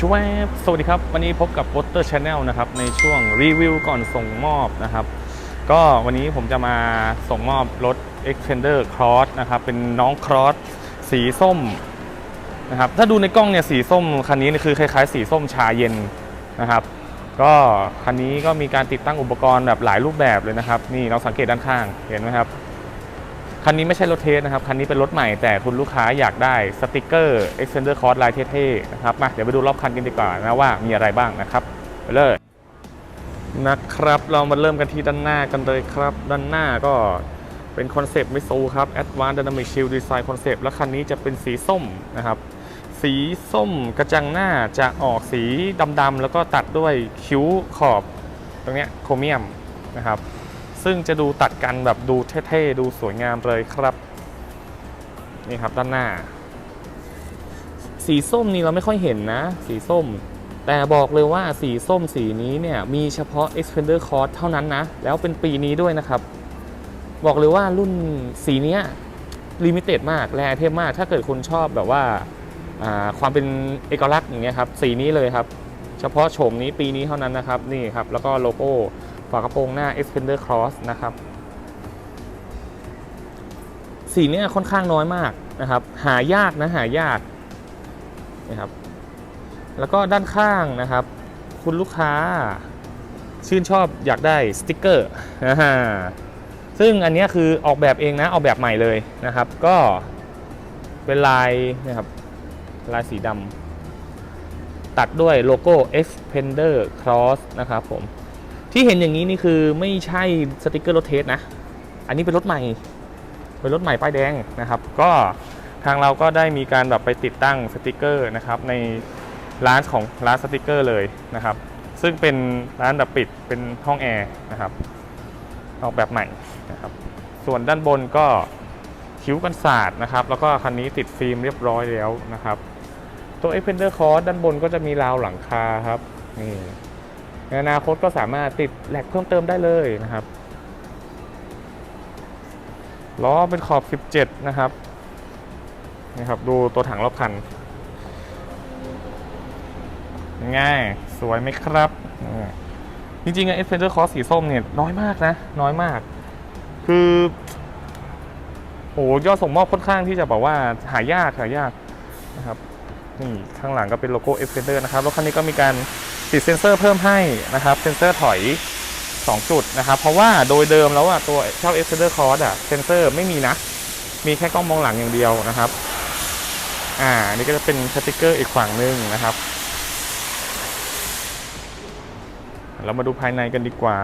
ชวบสวัสดีครับ วันนี้พบกับ p o s t e r Channel นะครับ ในช่วงรีวิวก่อนส่งมอบนะครับ ก็วันนี้ผมจะมาส่งมอบรถ Extender Cross นะครับ เป็นน้อง Cross สีส้มนะครับ ถ้าดูในกล้องเนี่ยสีส้มคันนี้คือคล้ายๆ สีส้มชาเย็นนะครับ ก็คันนี้ก็มีการติดตั้งอุปกรณ์แบบหลายรูปแบบเลยนะครับ นี่เราสังเกตด้านข้างเห็นไหมครับ คันนี้ไม่ใช่รถเทสนะครับ คันนี้เป็นรถใหม่แต่คุณลูกค้าอยากได้สติกเกอร์ Extender Cross ลายเท่ๆนะครับมาเดี๋ยวไปดูรอบคันกันดีกว่านะว่ามีอะไรบ้างนะครับไปเลยนะครับ เรามาเริ่มกันที่ด้านหน้ากันเลยครับ ด้านหน้าก็เป็นคอนเซปต์มิซูครับ Advanced Dynamic Shield Design Concept และคันนี้จะเป็นสีส้มนะครับ สีส้มกระจังหน้าจะออกสีดำๆแล้วก็ตัดด้วยคิ้วขอบตรงเนี้ยโครเมียมนะครับ ซึ่งจะดูตัดกันแบบดูเท่ๆ ดูสวยงามเลยครับ นี่ครับด้านหน้า สีส้มนี่เราไม่ค่อยเห็นนะ สีส้ม แต่บอกเลยว่าสีส้มสีนี้เนี่ยมีเฉพาะ Expander Cross เท่านั้นนะ แล้วเป็นปีนี้ด้วยนะครับ บอกเลยว่ารุ่นสีนี้ลิมิเต็ดมากแรเทมมาก ถ้าเกิดคุณชอบแบบว่าอ่าความเป็นเอกลักษณ์อย่างเงี้ยครับ สีนี้เลยครับ เฉพาะโฉมนี้ปีนี้เท่านั้นนะครับ นี่ครับ แล้วก็โลโก้ ฝากระโปรงหน้า Expander Cross นะครับ สีเนี้ยค่อนข้างน้อยมากนะครับ หายากนะหายากนะครับ แล้วก็ด้านข้างนะครับ คุณลูกค้าชื่นชอบอยากได้สติกเกอร์ซึ่งอันนี้คือออกแบบเองนะ ออกแบบใหม่เลยนะครับ ก็เป็นลายนะครับลายสีดำตัดด้วยโลโก้ Expander Cross นะครับผม ที่เห็นอย่างนี้นี่คือไม่ใช่สติกเกอร์รถเทสนะ อันนี้เป็นรถใหม่ เป็นรถใหม่ป้ายแดงนะครับ ก็ทางเราก็ได้มีการแบบไปติดตั้งสติกเกอร์นะครับในร้านของร้านสติกเกอร์เลยนะครับ ซึ่งเป็นร้านแบบปิดเป็นห้องแอร์นะครับ ออกแบบใหม่นะครับ ส่วนด้านบนก็คิ้วกันศาสตร์นะครับ แล้วก็คันนี้ติดฟิล์มเรียบร้อยแล้วนะครับ ตัว e x p e n d e r Cross ด้านบนก็จะมีราวหลังคาครับนี่ ในอนาคตก็สามารถติดแหลกเพิ่มเติมได้เลยนะครับล้อเป็นขอบ 17 นะครับนี่ครับ ดูตัวถังรอบคันง่ายสวยไหมครับจริงๆอะ Adventure Cross สีส้มเนี่ยน้อยมากนะ น้อยมาก คือโอ้ยอดส่งมอบค่อนข้างที่จะบอกว่าหายากหายากนะครับนี่ข้างหลังก็เป็นโลโก้ Adventure นะครับแล้วคันนี้ก็มีการ ติดเซ็นเซอร์เพิ่มให้นะครับเซ็นเซอร์ถอย 2 จุดนะครับ เพราะว่าโดยเดิมแล้วอะตัวเจ้า Extender Cross อะเซนเซอร์ไม่มีนะ มีแค่กล้องมองหลังอย่างเดียวนะครับ อ่านี่ก็จะเป็นสติกเกอร์อีกฝั่งหนึ่งนะครับ เรามาดูภายในกันดีกว่า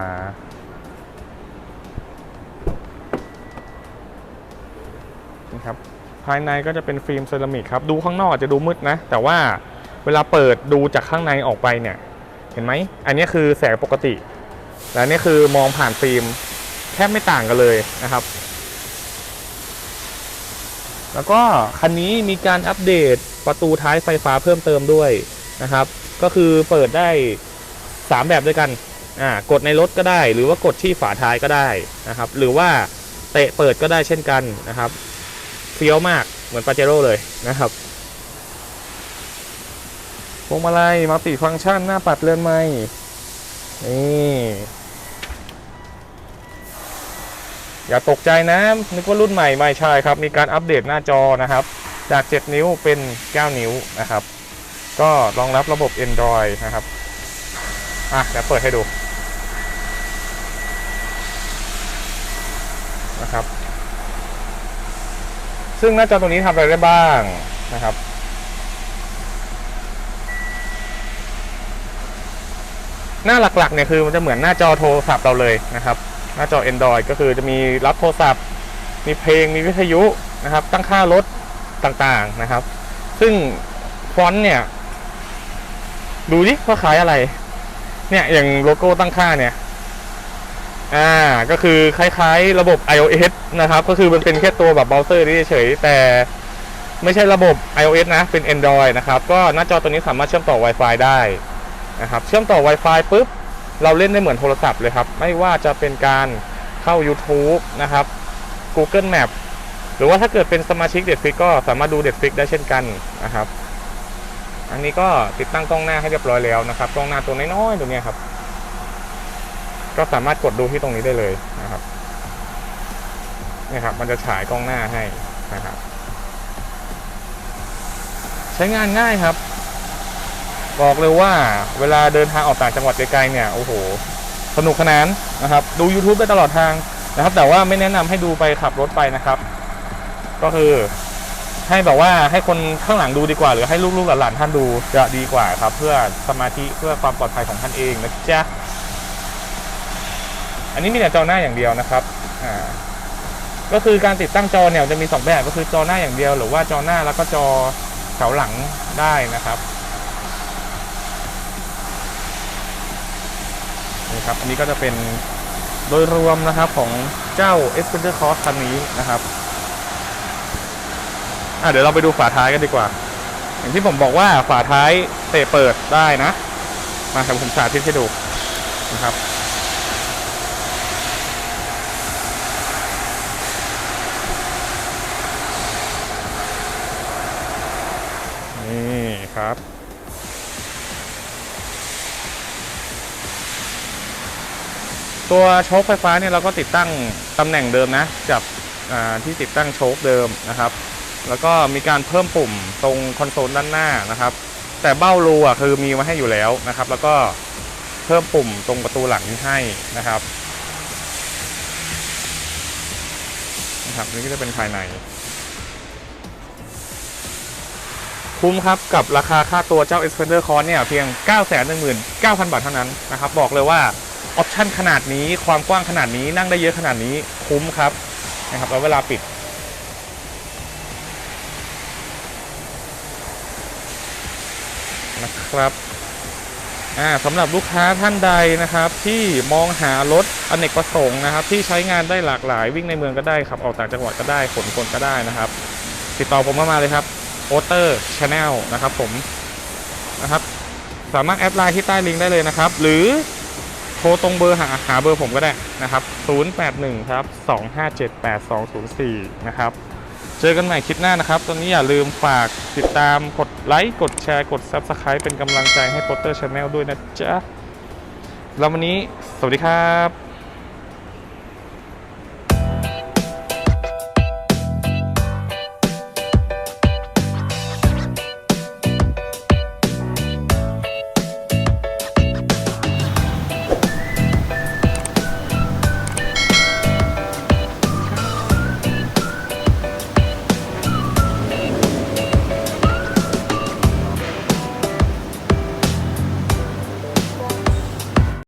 ครับภายในก็จะเป็นฟิล์มเซรามิกครับ ดูข้างนอกอาจจะดูมืดนะ แต่ว่าเวลาเปิดดูจากข้างในออกไปเนี่ย เห็นไหม อันนี้คือแสงปกติ และนี่คือมองผ่านฟิล์มแทบไม่ต่างกันเลยนะครับ แล้วก็คันนี้มีการอัปเดตประตูท้ายไฟฟ้าเพิ่มเติมด้วยนะครับ ก็คือเปิดได้ 3 แบบด้วยกันอ่ากดในรถก็ได้ หรือว่ากดที่ฝาท้ายก็ได้นะครับ หรือว่าเตะเปิดก็ได้เช่นกันนะครับเฟี้ยวมากเหมือนปาเจโร่เลยนะครับ วงมาลัยมัลติฟังก์ชันหน้าปัดเลื่อนไม้นี่อย่าตกใจนะ นึกว่ารุ่นใหม่ไม่ใช่ครับ มีการอัปเดตหน้าจอนะครับ จาก 7 นิ้วเป็น 9 นิ้วนะครับ ก็รองรับระบบ Android นะครับ อะเดี๋ยวเปิดให้ดูนะครับ ซึ่งหน้าจอตรงนี้ทำอะไรได้บ้างนะครับ หน้าหลักๆเนี่ยคือมันจะเหมือนหน้าจอโทรศัพท์เราเลยนะครับ หน้าจอ Android ก็คือจะมีรับโทรศัพท์ มีเพลงมีวิทยุนะครับ ตั้งค่ารถต่างๆนะครับ ซึ่งฟอนต์เนี่ย ดูดิว่าขายอะไร เนี่ยอย่างโลโก้ตั้งค่าเนี่ยอ่าก็คือคล้ายๆ ระบบ iOS นะครับ ก็คือมันเป็นแค่ตัวแบบเบราว์เซอร์เฉยๆแต่ไม่ใช่ระบบ iOS นะ เป็น Android นะครับ ก็หน้าจอตัวนี้สามารถเชื่อมต่อ Wi-Fi ได้ นะครับเชื่อมต่อ Wi-Fi ปุ๊บเราเล่นได้เหมือนโทรศัพท์เลยครับ ไม่ว่าจะเป็นการเข้า YouTube นะครับ Google Map หรือว่าถ้าเกิดเป็นสมาชิก Netflix ก็สามารถดู Netflix ได้เช่นกันนะครับ อันนี้ก็ติดตั้งกล้องหน้าให้เรียบร้อยแล้วนะครับกล้องหน้าตัวน้อยๆตัวนี้ครับ ก็สามารถกดดูที่ตรงนี้ได้เลยนะครับนี่ครับ มันจะฉายกล้องหน้าให้นะครับ ใช้งานง่ายครับ บอกเลยว่าเวลาเดินทางออกต่างจังหวัดไกลๆเนี่ยโอ้โหสนุกสนานนะครับดู YouTube ได้ตลอดทางนะครับ แต่ว่าไม่แนะนำให้ดูไปขับรถไปนะครับ ก็คือให้แบบว่าให้คนข้างหลังดูดีกว่า หรือให้ลูกๆหลานๆท่านดูจะดีกว่าครับ เพื่อสมาธิเพื่อความปลอดภัยของท่านเองนะจ๊ะอันนี้มีแต่จอหน้าอย่างเดียวนะครับอ่าก็คือการติดตั้งจอเนี่ยจะมีสองแบบก็คือจอหน้าอย่างเดียว หรือว่าจอหน้าแล้วก็จอเสาหลังได้นะครับ ครับ อันนี้ก็จะเป็นโดยรวมนะครับของเจ้า e x p e n d e r Cross คันนี้นะครับอะเดี๋ยวเราไปดูฝาท้ายกันดีกว่า อย่างที่ผมบอกว่าฝาท้ายเตะเปิดได้นะ มาครับผมสาธิตให้ดูนะครับนี่ครับ ตัวโชคไฟฟ้าเนี่ยเราก็ติดตั้งตำแหน่งเดิมนะกับที่ติดตั้งโชคเดิมนะครับ แล้วก็มีการเพิ่มปุ่มตรงคอนโซลด้านหน้านะครับ แต่เบ้ารูอะคือมีมาให้อยู่แล้วนะครับ แล้วก็เพิ่มปุ่มตรงประตูหลังให้นะครับนะครับนี่ก็จะเป็นภายใน คุ้มครับกับราคาค่าตัวเจ้า Expander Cross เนี่ยเพียง 919,000 บาทเท่านั้นนะครับ บอกเลยว่า ออปชั่นขนาดนี้ความกว้างขนาดนี้นั่งได้เยอะขนาดนี้คุ้มครับนะครับแล้วเวลาปิด นะครับอ่าสำหรับลูกค้าท่านใดนะครับ ที่มองหารถอเนกประสงค์นะครับ ที่ใช้งานได้หลากหลายวิ่งในเมืองก็ได้ขับ ออกต่างจังหวัดก็ได้ขนคนก็ได้นะครับ ติดต่อผมมามาเลยครับโอเตอร์ชาแนลนะครับผมนะครับ สามารถแอดไลน์ที่ใต้ลิงก์ได้เลยนะครับ หรือ ทรตรงเบอร์หาหาเบอร์ผมก็ได้นะครับ 081 ครับ 2578204 นะครับ เจอกันใหม่คลิปหน้านะครับ ตอนนี้อย่าลืมฝากติดตามกดไลค์ กดแชร์ กด Subscribe เป็นกำลังใจให้ Potter Channel ด้วยนะจ๊ะ แล้ววันนี้ สวัสดีครับ